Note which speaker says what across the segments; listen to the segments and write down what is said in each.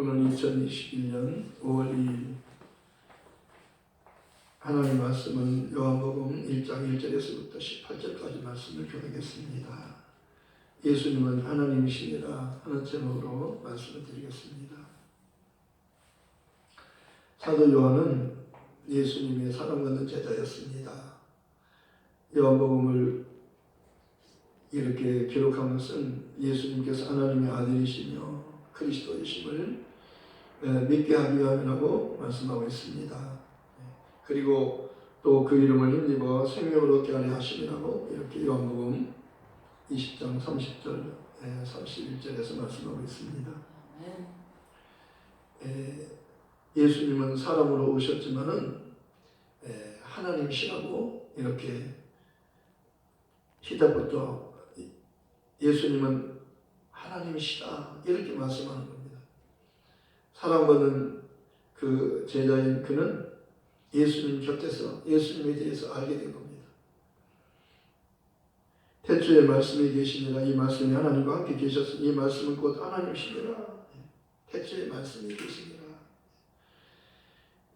Speaker 1: 오늘 2021년 5월 2일 하나님 말씀은 요한복음 1장 1절에서부터 18절까지 말씀을 교하겠습니다. 예수님은 하나님이시니라 하는 제목으로 말씀을 드리겠습니다. 사도 요한은 예수님의 사랑받는 제자였습니다. 요한복음을 이렇게 것은 예수님께서 하나님의 아들이시며 그리스도이심을 에, 믿게 하기 위함이라고 말씀하고 있습니다. 그리고 또 그 이름을 힘입어 생명을 얻게 하려 하심이라고 이렇게 요한복음 20장 30절, 31절에서 말씀하고 있습니다. 에, 예수님은 사람으로 오셨지만은 에, 하나님이시라고 이렇게 시작부터 예수님은 하나님이시다 이렇게 말씀하는 겁니다. 사랑받는 그 제자인 그는 예수님 곁에서 예수님에 대해서 알게 된 겁니다. 태초에 말씀이 계시니라 이 말씀이 하나님과 함께 계셨으니 이 말씀은 곧 하나님이시니라 태초에 말씀이 계시니라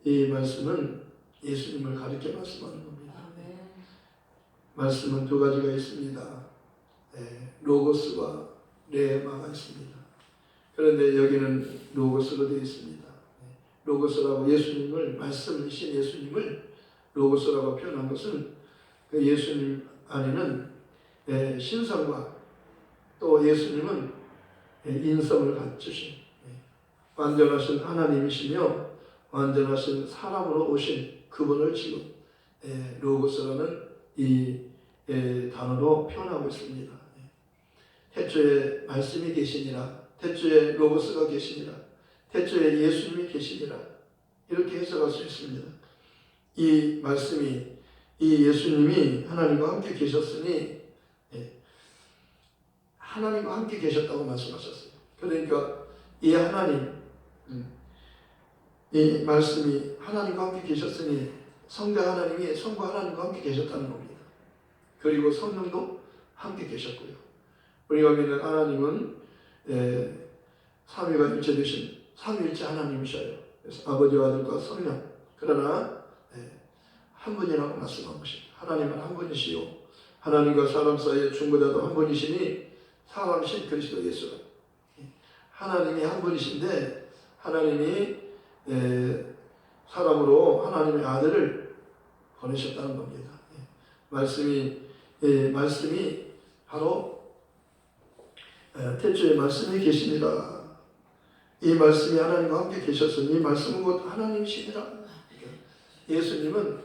Speaker 1: 이 말씀은 예수님을 가리켜 말씀하는 겁니다. 말씀은 두 가지가 있습니다. 네, 로고스와 레마가 있습니다. 그런데 여기는 로고스로 되어 있습니다. 네, 로고스라고 예수님을 말씀이신 예수님을 로고스라고 표현한 것은 그 예수님 안에는 예, 신성과 또 예수님은 예, 인성을 갖추신 예, 완전하신 하나님이시며 완전하신 사람으로 오신 그분을 지금 예, 로고스라는 이 예, 단어로 표현하고 있습니다. 예. 태초에 말씀이 계시니라, 태초에 로고스가 계시니라, 태초에 예수님이 계시니라 이렇게 해석할 수 있습니다. 이 말씀이 이 예수님이 하나님과 함께 계셨으니 예, 하나님과 함께 계셨다고 말씀하셨어요. 그러니까 이 하나님, 음, 이 말씀이 하나님과 함께 계셨으니 성자 하나님이 성부 하나님과 함께 계셨다는 겁니다. 그리고 성령도 함께 계셨고요. 우리가 믿는 하나님은 예, 삼위가 일체되신 삼위일체 하나님이셔요. 그래서 아버지와 아들과 성령. 그러나 예, 한 분이라고 말씀한 것입니다. 하나님은 한 분이시요. 하나님과 사람 사이의 중보자도 한 분이시니 사람이신 그리스도 예수가. 예, 하나님이 한 분이신데 하나님이 예, 사람으로 하나님의 아들을 보내셨다는 겁니다. 예, 말씀이 예, 말씀이 바로 예, 태초에 말씀이 계시니라. 이 말씀이 하나님과 함께 계셨으니 이 말씀은 곧 하나님이시니라. 예수님은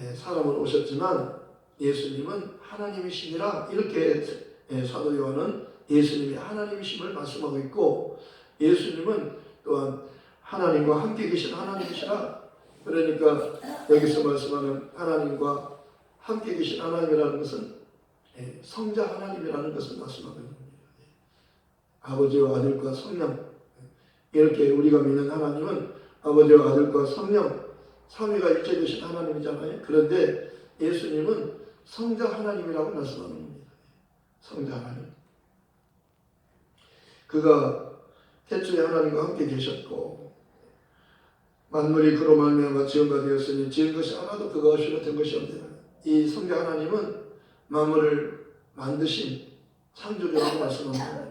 Speaker 1: 예, 사람으로 오셨지만 예수님은 하나님이시니라 이렇게 예, 사도 요한은 예수님이 하나님이심을 말씀하고 있고 예수님은 또한 하나님과 함께 계신 하나님이시라 그러니까 여기서 말씀하는 하나님과 함께 계신 하나님이라는 것은 예, 성자 하나님이라는 것을 말씀하고 있는. 예. 아버지와 아들과 성령 이렇게 우리가 믿는 하나님은 아버지와 아들과 성령 삼위가 일체 되신 하나님이잖아요. 그런데 예수님은 성자 하나님이라고 말씀하는 겁니다. 성자 하나님. 그가 태초에 하나님과 함께 계셨고 만물이 그로 말미암아 지은 바 되었으니 지은 것이 하나도 그가 없이는 된 것이 없느라. 이 성자 하나님은 만물을 만드신 창조주라고 말씀합니다.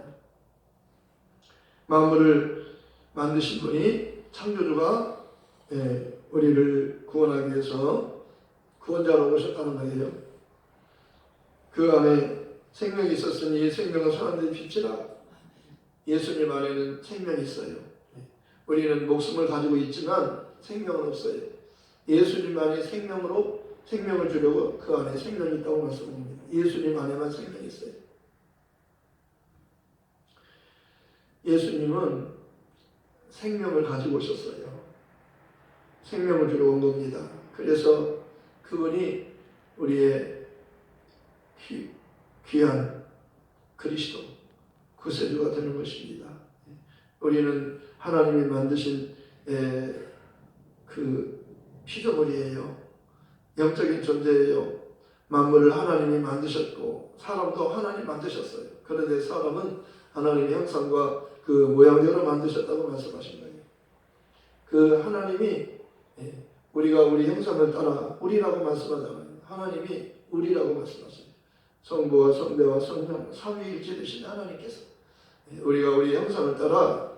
Speaker 1: 만물을 만드신 분이 창조주가 예, 우리를 구원하기 위해서 구원자로 오셨다는 거예요. 그 안에 생명이 있었으니 이 생명은 사람들이 빛이라. 예수님 안에는 생명이 있어요. 우리는 목숨을 가지고 있지만 생명은 없어요. 예수님 안에 생명으로 생명을 주려고 그 안에 생명이 있다고 말씀합니다. 예수님 안에만 생명이 있어요. 예수님은 생명을 가지고 오셨어요. 생명을 주러 온 겁니다. 그래서 그분이 우리의 귀, 귀한 그리스도 구세주가 되는 것입니다. 우리는 하나님이 만드신 에, 그 피조물이에요. 영적인 존재예요. 만물을 하나님이 만드셨고 사람도 하나님 만드셨어요. 그런데 사람은 하나님의 형상과 그그 모양대로 만드셨다고 말씀하신 거예요. 그 하나님이 예, 우리가 우리 형상을 따라 우리라고 말씀하잖아요. 하나님이 우리라고 말씀하세요. 성부와 성대와 성령 삼위일체 되신 하나님께서 예, 우리가 우리 형상을 따라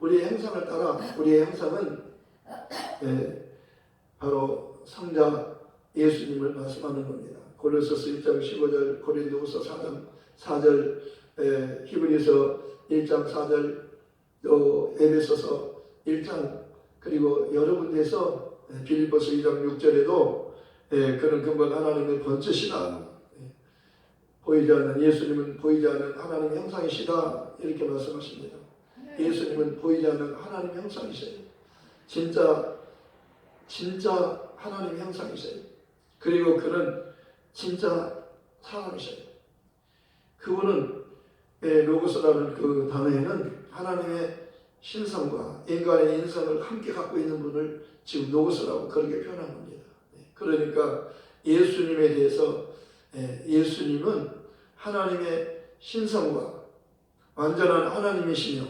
Speaker 1: 우리의 형상을 따라 우리의 형상은 예, 바로 성자 예수님을 말씀하는 겁니다. 고린도서 1장 15절, 고린도후서 4장 4절, 에, 히브리서 1장 4절, 또 에베소서 1장 그리고 여러 군데서 에, 빌립보서 2장 6절에도 에, 그는 근본 하나님의 번째시다. 에, 보이지 않는 예수님은 보이지 않는 하나님의 형상이시다 이렇게 말씀하십니다. 예수님은 보이지 않는 하나님의 형상이세요. 진짜 진짜 하나님의 형상이세요. 그리고 그는 진짜 사람이셔요. 그분은 예, 로고스라는 그 단어에는 하나님의 신성과 인간의 인성을 함께 갖고 있는 분을 지금 로고스라고 그렇게 표현한 겁니다. 예, 그러니까 예수님에 대해서 예, 예수님은 하나님의 신성과 완전한 하나님이시며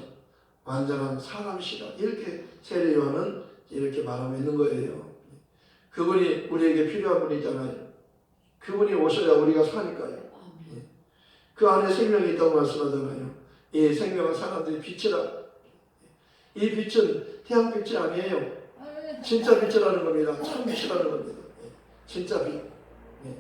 Speaker 1: 완전한 사람이시다. 이렇게 세례 요한은 이렇게 말하고 있는 거예요. 그분이 우리에게 필요한 분이잖아요. 그분이 오셔야 우리가 사니까요. 그 안에 생명이 있다고 말씀하잖아요. 이 생명은 사람들이 빛이라. 이 빛은 태양 빛이 아니에요. 진짜 빛이라는 겁니다. 참 빛이라는 겁니다. 예, 진짜 빛. 예.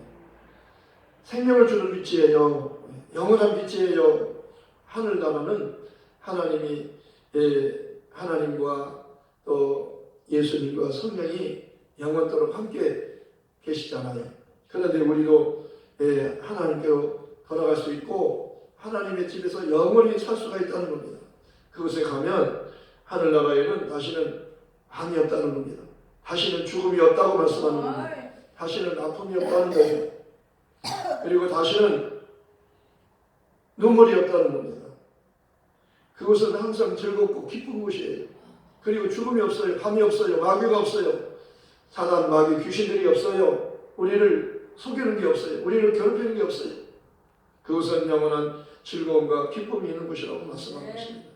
Speaker 1: 생명을 주는 빛이에요. 영원한 빛이에요. 하늘 나라는 하나님이 예, 하나님과 또 예수님과 성령이 영원토록 함께 계시잖아요. 그런데 우리도 예, 하나님께로 돌아갈 수 있고 하나님의 집에서 영원히 살 수가 있다는 겁니다. 그곳에 가면 하늘나라에는 다시는 암이 없다는 겁니다. 다시는 죽음이 없다고 말씀하는 겁니다. 다시는 아픔이 없다는 거예요. 그리고 다시는 눈물이 없다는 겁니다. 그곳은 항상 즐겁고 기쁜 곳이에요. 그리고 죽음이 없어요. 밤이 없어요. 마귀가 없어요. 사단, 마귀, 귀신들이 없어요. 우리를 속이는 게 없어요. 우리를 괴롭히는 게 없어요. 그것은 영원한 즐거움과 기쁨이 있는 곳이라고 말씀하고
Speaker 2: 네.
Speaker 1: 있습니다.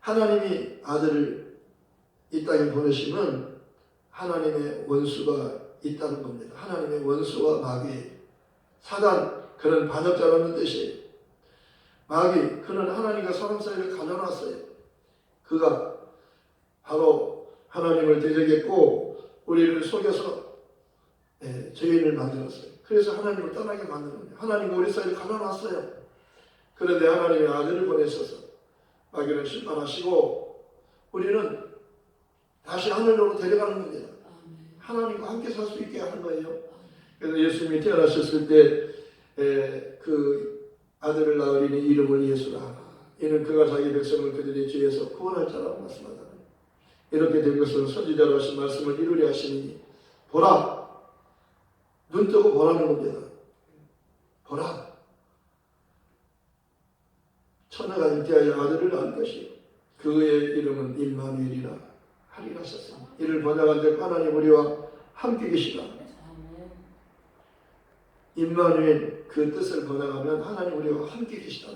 Speaker 1: 하나님이 아들을 이 땅에 보내시면 하나님의 원수가 있다는 겁니다. 하나님의 원수와 마귀, 사단, 그는 반역자라는 뜻이에요. 마귀, 그는 하나님과 사람 사이를 갈라놨어요. 그가 바로 하나님을 대적했고 우리를 속여서 예, 죄인을 만들었어요. 그래서 하나님을 떠나게 만드는 거예요. 하나님과 우리 사이를 갈라놨어요. 그런데 하나님의 아들을 보내셔서 마귀를 심판하시고 우리는 다시 하늘로 데려가는 겁니다. 하나님과 함께 살 수 있게 하는 거예요. 그래서 예수님이 태어나셨을 때 그 아들을 낳으리니 이름을 예수라. 이는 그가 자기 백성을 그들의 죄에서 구원할 자라고 말씀하잖아요. 이렇게 된 것은 선지자로 하신 말씀을 이루려 하시니 보라 눈 뜨고 보라는 겁니다. 보라 천하가 잉태하여 아들을 낳은 것이요 그의 이름은 임마누엘이라 하리라 하셨습니다. 이를 번역한즉 하나님 우리와 함께 계시다. 임마누엘 그 뜻을 번역하면 하나님 우리와 함께 계시다.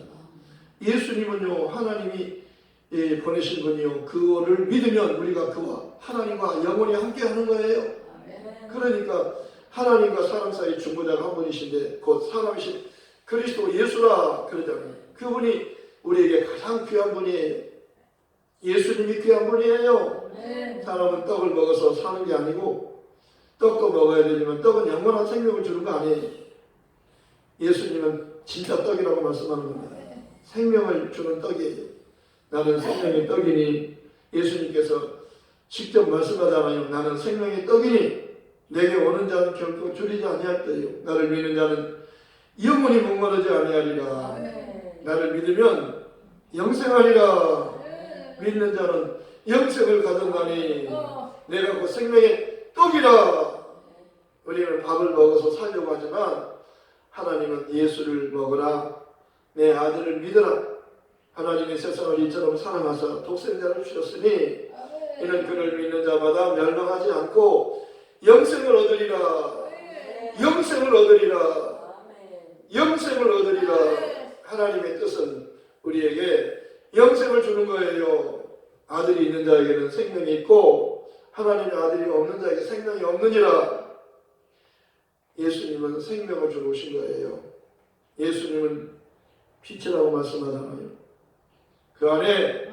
Speaker 1: 예수님은요 하나님이 예, 보내신 분이요 그거를 믿으면 우리가 그와 하나님과 영원히 함께 하는 거예요. 그러니까 하나님과 사람 사이 중보자가 한 분이신데 곧 사람이신 그리스도 예수라 그러잖아요. 그분이 우리에게 가장 귀한 분이에요. 예수님이 귀한 분이에요. 사람은 떡을 먹어서 사는 게 아니고 떡도 먹어야 되지만 떡은 영원한 생명을 주는 거 아니에요. 예수님은 진짜 떡이라고 말씀하는 겁니다. 생명을 주는 떡이에요. 나는 생명의 떡이니 예수님께서 직접 말씀하잖아요. 나는 생명의 떡이니 내게 오는 자는 결코 줄이지 아니할 때요. 나를 믿는 자는 영원히 목마르지 아니하리라. 나를 믿으면 영생하리라. 믿는 자는 영생을 가졌나니 내가 그 생명의 떡이라. 우리는 밥을 먹어서 살려고 하지만 하나님은 예수를 먹으라. 내 아들을 믿으라. 하나님이 세상을 이처럼 사랑하사 독생자를 주셨으니 이는 그를 믿는 자마다 멸망하지 않고 영생을 얻으리라. 영생을 얻으리라. 영생을 얻으리라. 하나님의 뜻은 우리에게 영생을 주는 거예요. 아들이 있는 자에게는 생명이 있고 하나님의 아들이 없는 자에게 생명이 없느니라. 예수님은 생명을 주러 오신 거예요. 예수님은 빛이라고 말씀하잖아요. 그 안에.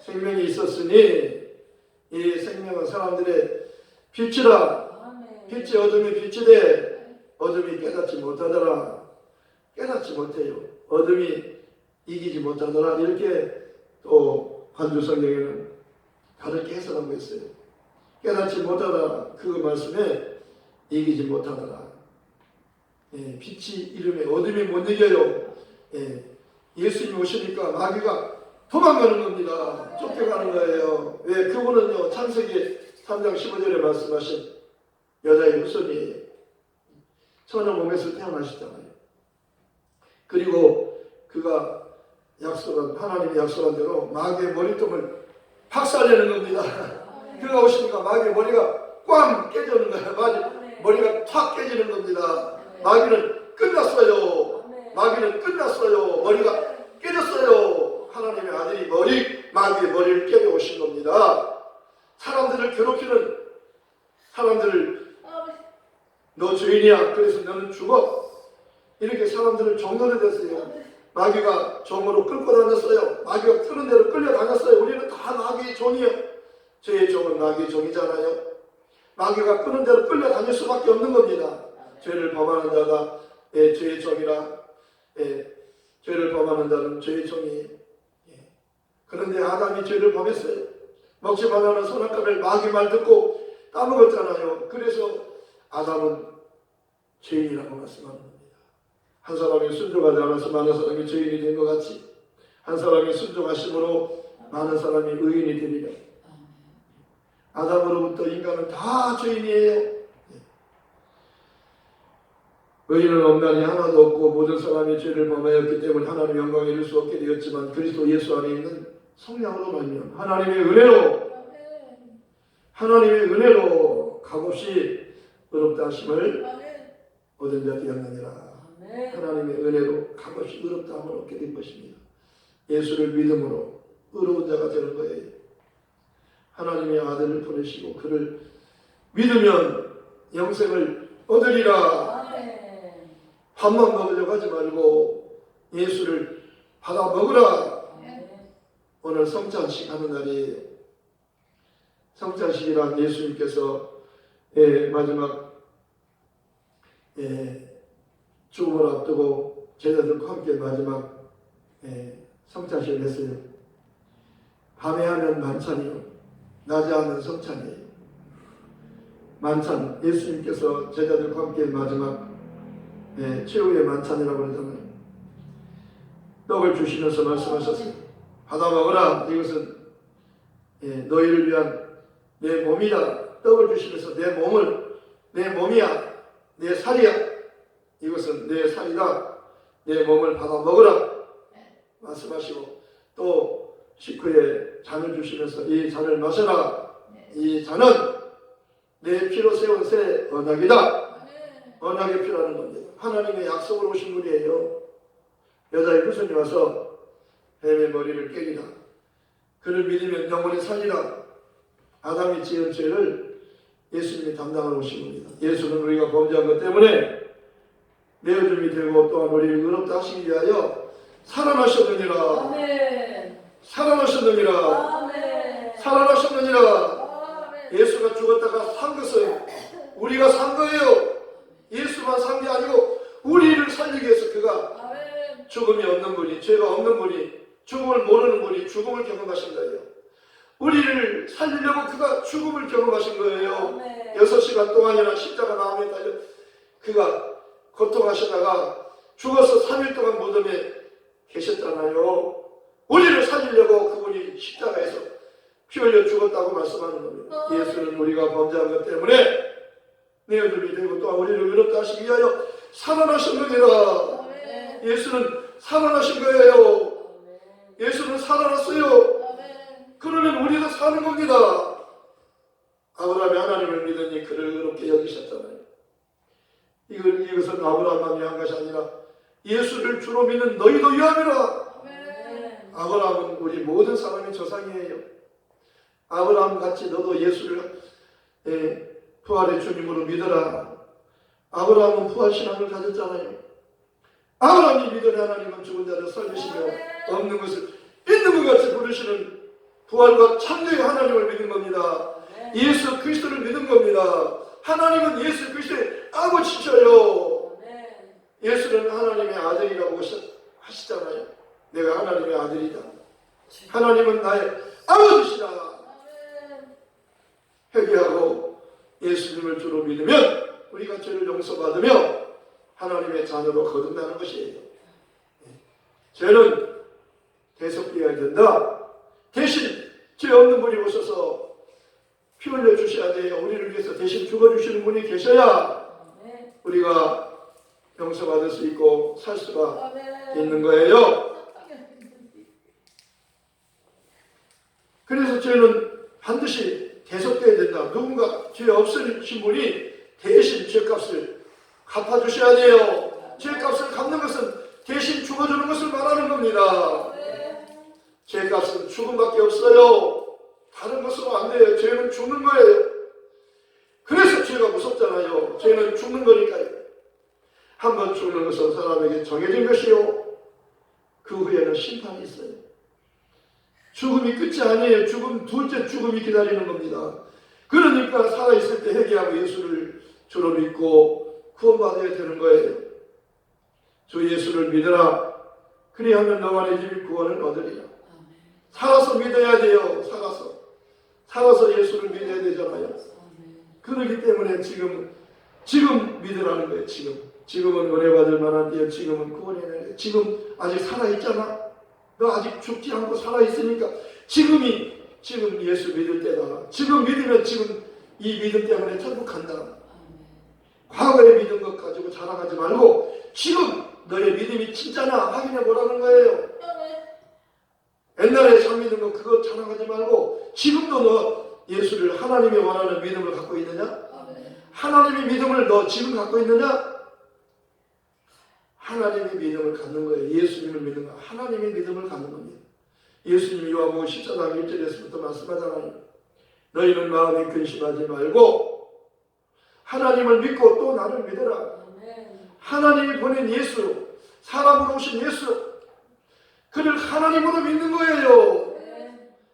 Speaker 1: 생명이 있었으니 이 생명은 사람들의 빛이라. 빛이 어둠이 빛이 돼 어둠이 깨닫지 못하더라. 깨닫지 못해요. 어둠이 이기지 못하더라. 이렇게 또 한주 성경에는 다르게 해석하고 있어요. 깨닫지 못하더라. 그 말씀에 이기지 못하더라. 예, 빛이 이름에 어둠이 못 이겨요. 예, 예수님이 오시니까 마귀가 도망가는 겁니다. 쫓겨가는 거예요. 왜? 그분은요, 창세기 3장 15절에 말씀하신 여자의 후손이에요. 처녀 몸에서 태어나셨잖아요. 그리고 그가 약속한, 하나님이 약속한 대로 마귀의 머리통을 박살내는 겁니다. 그가 오시니까 마귀의 머리가 꽝 깨지는 거예요. 마귀, 머리가 탁 깨지는 겁니다. 마귀는 끝났어요. 마귀는 끝났어요. 머리가 깨졌어요. 하나님의 아들이 머리, 마귀의 머리를 깨려 오신 겁니다. 사람들을 괴롭히는 사람들을 너 죄인이야. 그래서 너는 죽어. 이렇게 사람들을 종로를 됐어요. 마귀가 종으로 끌고 다녔어요. 마귀가 트는 대로 끌려다녔어요. 우리는 다 마귀의 종이요. 죄의 종은 마귀의 종이잖아요. 마귀가 끄는 대로 끌려다닐 수밖에 없는 겁니다. 죄를 범하는 자가 예, 죄의 종이라 예, 죄를 범하는 자는 죄의 종이에요. 예. 그런데 아담이 죄를 범했어요. 먹지 말라는 선악과를 마귀 말 듣고 까먹었잖아요. 그래서 아담은 죄인이라고 말씀하는 겁니다. 한 사람이 순종하지 않아서 많은 사람이 죄인이 된 것 같이 한 사람이 순종하심으로 많은 사람이 의인이 되리라. 아담으로부터 인간은 다 죄인이에요. 예. 의인은 없나니 하나도 없고 모든 사람이 죄를 범하였기 때문에 하나님 영광에 이를 수 없게 되었지만 그리스도 예수 안에 있는 성령으로 말미암아 하나님의 은혜로 하나님의 은혜로 값없이 의롭다 하심을 얻은 자 되었느니라. 하나님의 은혜로 값없이 의롭다 함을 얻게 된 것입니다. 예수를 믿음으로 의로운 자가 되는 거예요. 하나님의 아들을 보내시고 그를 믿으면 영생을 얻으리라. 밥만 먹으려고 하지 말고 예수를 받아 먹으라. 오늘 성찬식 하는 날이에요. 성찬식이란 예수님께서 예, 마지막 예, 죽음을 앞두고 제자들과 함께 마지막 예, 성찬식을 했어요. 밤에 하면 만찬이요. 낮에 하면 성찬이에요. 만찬, 예수님께서 제자들과 함께 마지막 예, 최후의 만찬이라고 그러잖아요. 떡을 주시면서 말씀하셨어요. 받아 먹어라. 이것은 예, 너희를 위한 내 몸이다. 떡을 주시면서 내 몸을 내 몸이야. 내 살이야. 이것은 내 살이다. 내 몸을 받아 먹어라. 말씀하시고 또 식후에 잔을 주시면서 이 잔을 마셔라. 이 잔은 내 피로 세운 새 언약이다. 언약의 피라는 겁니다. 하나님의 약속을 오신 분이에요. 여자의 후손이 와서 뱀의 머리를 깨기라. 그를 믿으면 영원히 살리라. 아담이 지은 죄를 예수님이 담당하러 오신 겁니다. 예수는 우리가 범죄한 것 때문에 내어줌이 되고 또한 우리를 의롭다 하시기 위하여 살아나셨느니라. 살아나셨느니라. 살아나셨느니라. 예수가 죽었다가 산 것은 우리가 산 거예요. 예수만 산 게 아니고 우리를 살리기 위해서 그가 죽음이 없는 분이 죄가 없는 분이 죽음을 모르는 분이 죽음을 경험하신 거예요. 우리를 살리려고 그가 죽음을 경험하신 거예요. 여섯 시간 동안이나 십자가 나무에 달려 그가 고통하시다가 죽어서 3일 동안 무덤에 계셨잖아요. 우리를 살리려고 그분이 십자가에서 피 흘려 죽었다고 말씀하는 겁니다. 예수는 우리가 범죄한 것 때문에 내어둠이 되고 또한 우리를 의롭다 하시기 위하여 살아나셨느니라. 예수는 살아나신 거예요. 예수는 살아났어요. 그러면 우리도 사는 겁니다. 아브라함이 하나님을 믿으니 그를 의롭게 여기셨잖아요. 이걸, 이것은 아브라함만 위한 것이 아니라 예수를 주로 믿는 너희도 위함이라. 아브라함은 우리 모든 사람의 조상이에요. 아브라함 같이 너도 예수를 예, 부활의 주님으로 믿어라. 아브라함은 부활 신앙을 가졌잖아요. 아브라함이 믿은 하나님은 죽은 자를 살리시며 없는 것을 있는 것 같이 부르시는 부활과 참된 하나님을 믿는 겁니다. 예수 그리스도를 믿는 겁니다. 하나님은 예수 그리스도의 아버지셔요. 예수는 하나님의 아들이라고 하시- 하시잖아요. 내가 하나님의 아들이다. 하나님은 나의 아버지시다. 회개하고 예수님을 주로 믿으면 우리가 죄를 용서받으며 하나님의 자녀로 거듭나는 것이에요. 죄는 계속되어야 된다. 대신 죄 없는 분이 오셔서 피 흘려 주셔야 돼요. 우리를 위해서 대신 죽어 주시는 분이 계셔야 우리가 용서받을 수 있고 살 수가 있는 거예요. 그래서 죄는 반드시 계속돼야 된다. 누군가 죄 없으신 분이 대신 죄값을 갚아주셔야 돼요. 죄값을 갚는 것은 대신 죽어주는 것을 말하는 겁니다. 죄 값은 죽음밖에 없어요. 다른 것으로 안 돼요. 죄는 죽는 거예요. 그래서 죄가 무섭잖아요. 죄는 죽는 거니까요. 한 번 죽는 것은 사람에게 정해진 것이요. 그 후에는 심판이 있어요. 죽음이 끝이 아니에요. 죽음, 둘째 죽음이 기다리는 겁니다. 그러니까 살아있을 때 회개하고 예수를 주로 믿고 구원받아야 되는 거예요. 주 예수를 믿으라. 그리하면 내 집이 구원을 얻으리라. 살아서 믿어야 돼요. 살아서. 살아서 예수를 믿어야 되잖아요. 그렇기 때문에 지금, 지금 믿으라는 거예요. 지금. 지금은 은혜 받을 만한 때요. 지금은 구원의 날. 지금 아직 살아있잖아. 너 아직 죽지 않고 살아있으니까 지금이 지금 예수 믿을 때다. 지금 믿으면 지금 이 믿음 때문에 천국 간다. 과거에 믿은 것 가지고 자랑하지 말고 지금 너의 믿음이 진짜나 확인해 보라는 거예요. 옛날에 거 그거 자랑하지 말고 지금도 너 예수를 하나님이 원하는 믿음을 갖고 있느냐? 하나님의 믿음을 너 지금 갖고 있느냐? 하나님의 믿음을 갖는 거예요. 예수님을 믿는 거. 하나님의 믿음을 갖는 겁니다. 예수님이 요한복음 14장 1절에서부터 말씀하잖아요. 너희는 마음에 근심하지 말고 하나님을 믿고 또 나를 믿어라. 하나님이 보낸 예수, 사람으로 오신 예수, 그를 하나님으로 믿는 거예요.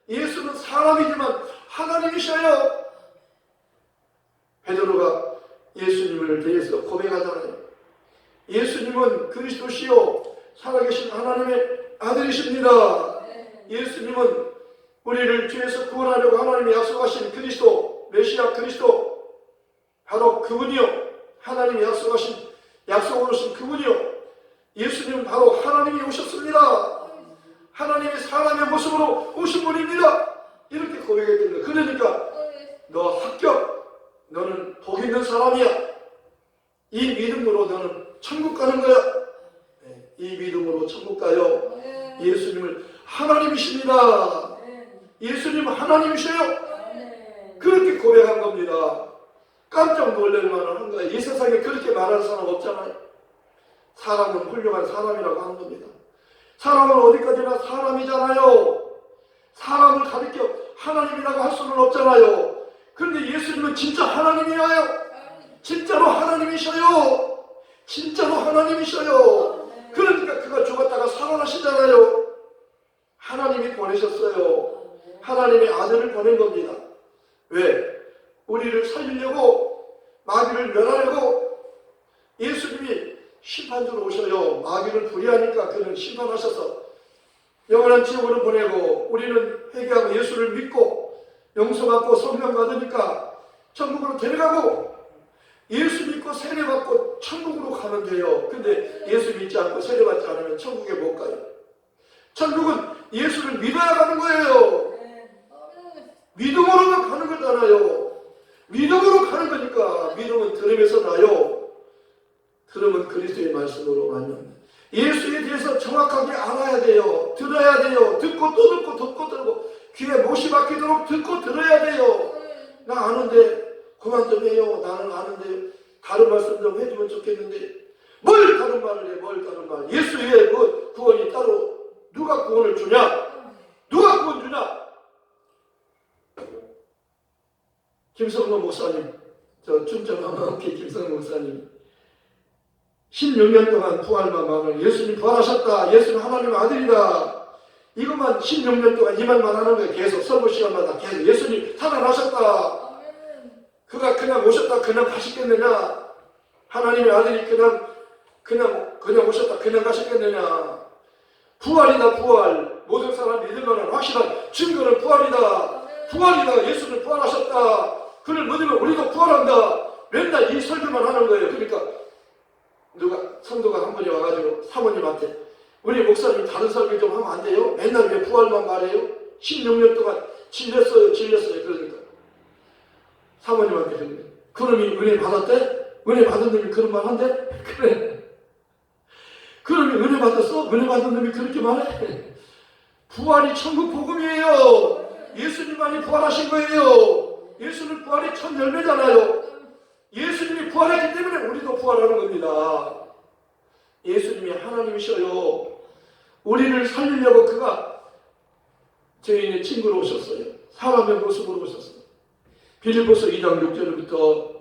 Speaker 1: 예수는 사람이지만 하나님이셔요. 베드로가 예수님을 대해서 고백하잖아요. 예수님은 그리스도시요 살아계신 하나님의 아들이십니다. 예수님은 우리를 죄에서 구원하려고 하나님이 약속하신 그리스도 메시아 그리스도 바로 그분이요 하나님이 약속하신 약속을 오신 그분이요 예수님은 바로 하나님이 오셨습니다. 하나님이 사람의 모습으로 오신 분입니다. 이렇게 고백했거든요. 그러니까 너 합격. 너는 복 있는 사람이야. 이 믿음으로 너는 천국 가는 거야. 네, 이 믿음으로 천국 가요. 예수님을 하나님이십니다. 예수님 하나님이셔요. 그렇게 고백한 겁니다. 깜짝 놀랄 만한 거예요. 이 세상에 그렇게 말하는 사람 없잖아요. 사람은 훌륭한 사람이라고 하는 겁니다. 사람은 어디까지나 사람이잖아요. 사람을 가리켜 하나님이라고 할 수는 없잖아요. 그런데 예수님은 진짜 하나님이에요. 진짜로 하나님이셔요. 진짜로 하나님이셔요. 그러니까 그가 죽었다가 살아나시잖아요. 하나님이 보내셨어요. 하나님의 아들을 보낸 겁니다. 왜? 우리를 살리려고 마귀를 멸하려고 예수님이 심판주로 오셔요. 마귀를 불의하니까 그는 심판하셔서 영원한 지옥으로 보내고 우리는 회개하고 예수를 믿고 용서받고 성령 받으니까 천국으로 데려가고 예수 믿고 세례받고 천국으로 가면 돼요. 근데 예수 믿지 않고 세례받지 않으면 천국에 못 가요. 천국은 예수를 믿어야 가는 거예요. 믿음으로만 가는 거잖아요. 믿음으로 가는 거니까 믿음은 들음에서 나요. 들음은 그리스도의 말씀으로만요. 예수에 대해서 정확하게 알아야 돼요. 들어야 돼요. 듣고 또 듣고 듣고 들고 귀에 못이 박히도록 듣고 들어야 돼요. 나 아는데 그만 좀 해요. 나는 아는데 다른 말씀 좀 해주면 좋겠는데 뭘 다른 말을 해? 뭘 다른 말? 예수 외에 뭐 구원이 따로 누가 구원을 주냐? 누가 구원 주냐? 김성로 목사님, 저 춘천함께 김성로 목사님 16년 동안 부활만 말하는 예수님 부활하셨다. 예수님 하나님의 아들이다. 이것만 16년 동안 이 말만 하는 거예요. 계속 설교 시간마다 계속 예수님 살아나셨다. 그가 그냥 오셨다 그냥 가시겠느냐? 하나님의 아들이 그냥 그냥 그냥 오셨다 그냥 가시겠느냐? 부활이다 부활. 모든 사람 믿을 만한 확실한 증거는 부활이다. 부활이다. 예수는 부활하셨다. 그를 믿으면 우리도 부활한다. 맨날 이 설교만 하는 거예요. 그러니까 누가 성도가 한 분이 와가지고 사모님한테 우리 목사님 다른 설교 좀 하면 안 돼요? 맨날 왜 부활만 말해요? 16년 동안 질렸어요, 질렸어요. 그러니까 사모님한테 거예요. 그놈이 은혜 받았대? 은혜 받은 놈이 그런 말 한대? 그래. 그놈이 은혜 받았어? 은혜 받은 놈이 그렇게 말해? 부활이 천국 복음이에요. 예수님만이 부활하신 거예요. 예수는 부활이 첫 열매잖아요. 예수님이 부활했기 때문에 우리도 부활하는 겁니다. 예수님이 하나님이셔요. 우리를 살리려고 그가 저희의 친구로 오셨어요. 사람의 모습으로 오셨어요. 빌립보서 2장 6절부터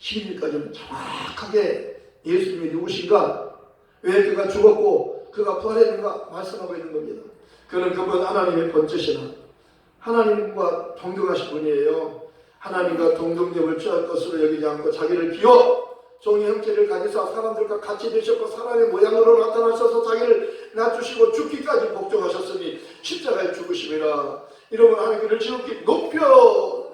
Speaker 1: 12절까지는 정확하게 예수님이 누구신가, 왜 그가 죽었고 그가 부활했는가 말씀하고 있는 겁니다. 그는 그분 하나님의 번째시나 하나님과 동등하신 분이에요. 하나님과 동등됨을 취할 것으로 여기지 않고 자기를 비워 종의 형체를 가지사 사람들과 같이 되셨고 사람의 모양으로 나타나셔서 자기를 낮추시고 죽기까지 복종하셨으니 십자가에 죽으심이라. 이러면 하나님 그를 지극히 높여.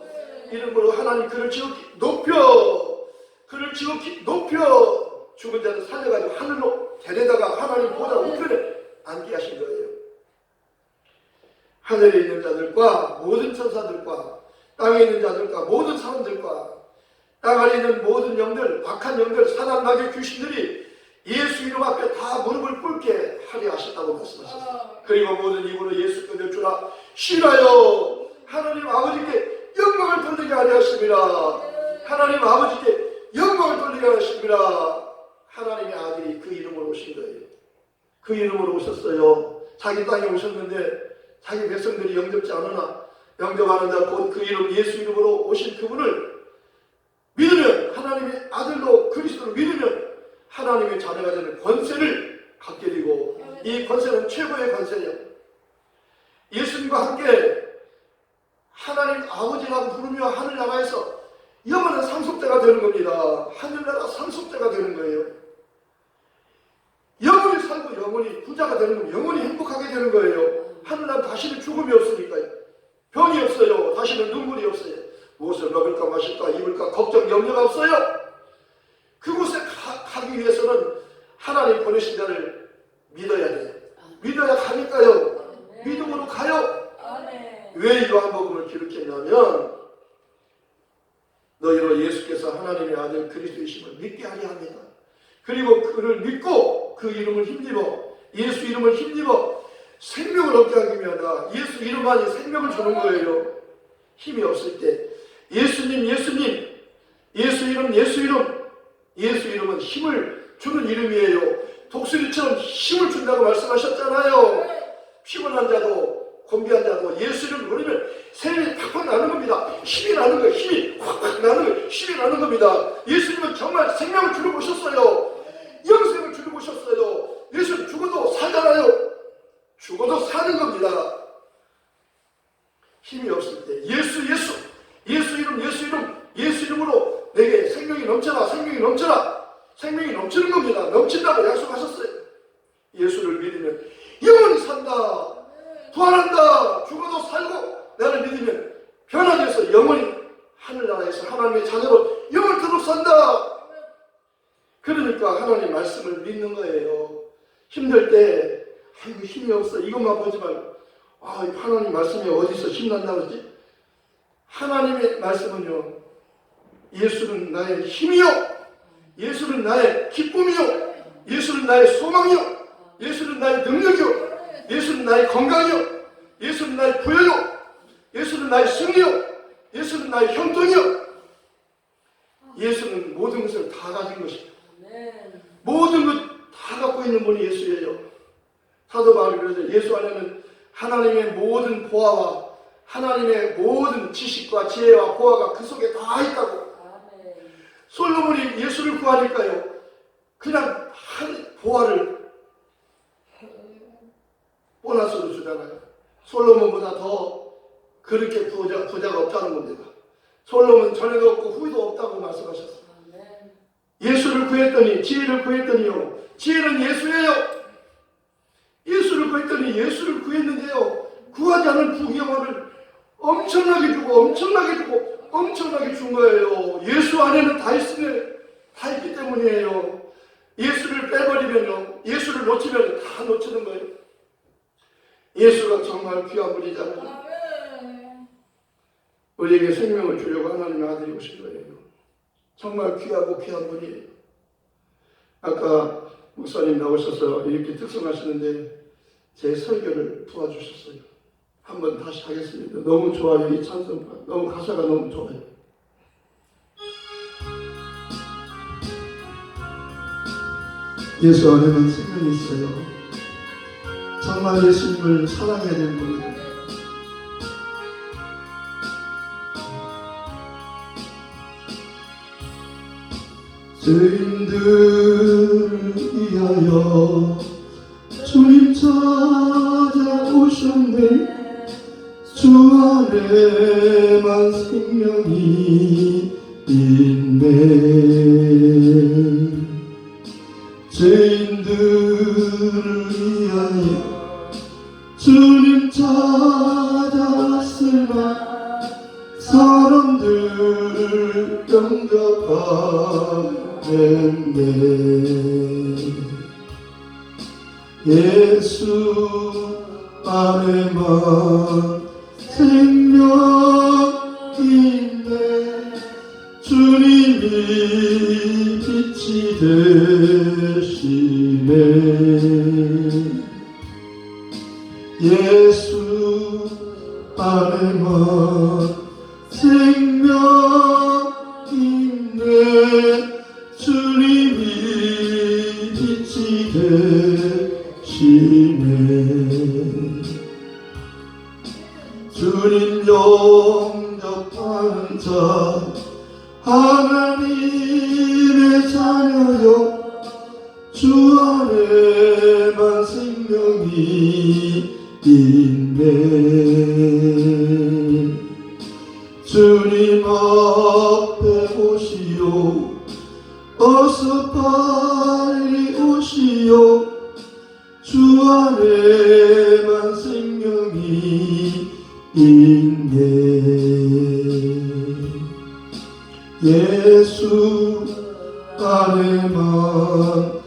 Speaker 1: 이름으로 하나님 그를 지극히 높여. 그를 지극히 높여. 죽은 자를 살려가지고 하늘로 데려다가 하나님 보좌 우편에 앉게 하신 거예요. 하늘에 있는 자들과 모든 천사들과 땅에 있는 자들과 모든 사람들과 땅 아래 있는 모든 영들, 악한 영들, 사단 마귀 귀신들이 예수 이름 앞에 다 무릎을 꿇게 하려 하셨다고 말씀하셨어요. 그리고 모든 입으로 예수 께며 주라 쉬라요 하나님 아버지께 영광을 돌리게 하려 하십니다. 하나님 아버지께 영광을 돌리게 하십니다. 하나님의 아들이 그 이름으로 오신 거예요. 그 이름으로 오셨어요. 자기 땅에 오셨는데 자기 백성들이 영접지 않으나 영접하는 자 곧 그 이름 예수 이름으로 오신 그분을 믿으면 하나님의 아들로 그리스도를 믿으면 하나님의 자녀가 되는 권세를 갖게 되고 이 권세는 최고의 권세예요. 예수님과 함께 하나님 아버지라고 부르며 하늘나라에서 영원한 상속자가 되는 겁니다. 하늘나라 상속자가 되는 거예요. 영원히 살고 영원히 부자가 되는 겁니다. 영원히 행복하게 되는 거예요. 하늘나라 다시는 죽음이 없으니까요. 병이 없어요. 다시는 눈물이 없어요. 무엇을 먹을까 마실까 입을까 걱정 염려가 없어요. 그곳에 가, 가기 위해서는 하나님 보내신 자를 믿어야 돼요. 믿어야 가니까요. 믿음으로 가요. 왜 요한복음을 기록했냐면 너희로 예수께서 하나님의 아들 그리스도이심을 믿게 하려 합니다. 그리고 그를 믿고 그 이름을 힘입어 예수 이름을 힘입어 생명을 얻게 하기 위하다. 예수 이름만이 생명을 주는 거예요. 힘이 없을 때 예수님 예수님 예수 이름 예수 이름 예수 이름은 힘을 주는 이름이에요. 독수리처럼 힘을 준다고 말씀하셨잖아요. 피곤한 자도 곤비한 자도 예수 이름 부르면 생명이 팍팍 나는 겁니다. 힘이 나는 거예요. 힘이 확확 나는 거예요. 힘이 나는 겁니다. 예수님은 정말 생명을 주러 오셨어요. 영생을 주러 오셨어요. 예수는 죽어도 살잖아요. 죽어도 사는 겁니다. 힘이 없을 때 예수 예수 예수 이름 예수 이름 예수 이름으로 내게 생명이 넘쳐라 생명이 넘쳐라 생명이 넘치는 겁니다. 넘친다고 약속하셨어요. 예수를 믿으면 영원히 산다. 부활한다. 죽어도 살고 나를 믿으면 변화돼서 영원히 하늘나라에서 하나님의 자녀로 영원토록 산다. 그러니까 하나님 말씀을 믿는 거예요. 힘들 때 아이고 힘이 없어. 이것만 보지 말고. 아 하나님 말씀이 어디서 힘난다 그러지? 하나님의 말씀은요 예수는 나의 힘이요. 예수는 나의 기쁨이요. 예수는 나의 소망이요. 예수는 나의 능력이요. 예수는 나의 건강이요. 예수는 나의 부여요. 예수는 나의 승리요. 예수는 나의 형통이요. 예수는 모든 것을 다 가진 것입니다. 모든 것 다 갖고 있는 분이 예수예요. 사도 바울이 그래서 보화와 하나님의 모든 지식과 지혜와 보화가 그 속에 다 있다고. 솔로몬이 예수를 구하니까요. 그냥 한 보화를 보너스로 주잖아요. 솔로몬보다 더 그렇게 부자, 부자가 없다는 겁니다. 솔로몬 전에도 없고 후에도 없다고 말씀하셨어요. 예수를 구했더니 지혜를 구했더니요. 지혜는 예수예요. 예수를 구했더니 예수를 구했는데요. 구하지 않은 부경화를 엄청나게 주고 엄청나게 주고 엄청나게 준 거예요. 예수 안에는 다 있으면 다 있기 때문이에요. 예수를 빼버리면요. 예수를 놓치면 다 놓치는 거예요. 예수가 정말 귀한 분이잖아요. 우리에게 생명을 주려고 하나님의 아들이 오신 거예요. 정말 귀하고 귀한 분이에요. 아까 목사님 나오셔서 이렇게 특성하시는데 제 설교를 도와주셨어요. 한번 다시 하겠습니다. 너무 좋아요. 이 찬송가. 너무 가사가 너무 좋아요. 예수 안에만 생명이 있어요. 정말 예수님을 사랑해야 되는 겁니다. 죄인들을 위하여 찾아오셨네. 주 안에만 생명이 있네 안에만 생명 있네 주님이 빛이 되시 안에만 생명이 있네. 예수 안에만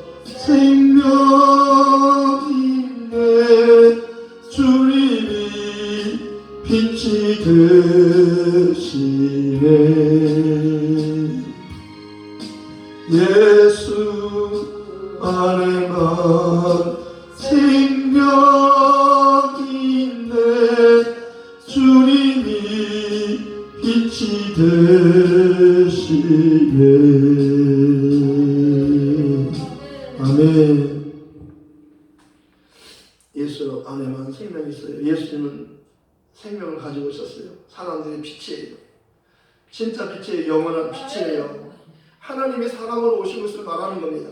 Speaker 1: 영원한 빛이에요 하나님이 사람으로 오신 것을 말하는 겁니다.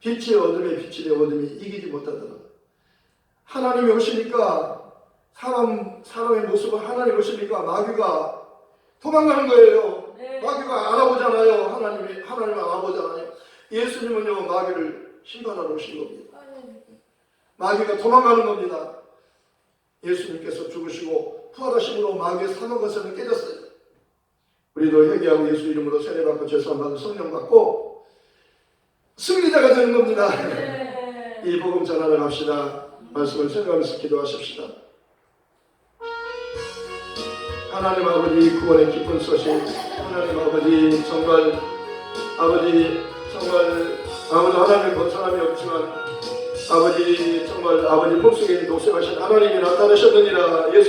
Speaker 1: 빛이 어둠에 빛이 어둠이 이기지 못하더라. 하나님이 오시니까 사람 사람의 모습을 하나님 오시니까 마귀가 도망가는 거예요.
Speaker 2: 네.
Speaker 1: 마귀가 알아보잖아요. 하나님이 하나님을 알아보잖아요. 예수님은요 마귀를 심판하러 오신 겁니다. 마귀가 도망가는 겁니다. 예수님께서 죽으시고 부활하심으로 마귀의 사망 것은 깨졌어요. 우리도 회개하고 예수 이름으로 세례받고 죄수함받고 성령 받고 승리자가 되는 겁니다.
Speaker 2: 네.
Speaker 1: 이 복음 전하러 갑시다. 말씀을 생각하면서 기도하십시다. 하나님 아버지 구원의 기쁜 소식 하나님 아버지 정말 아버지 정말 아무도 하나님을 본 사람이 없지만 아버지 정말 아버지 품속에 독생하신 하나님이 나타나셨느니라 예수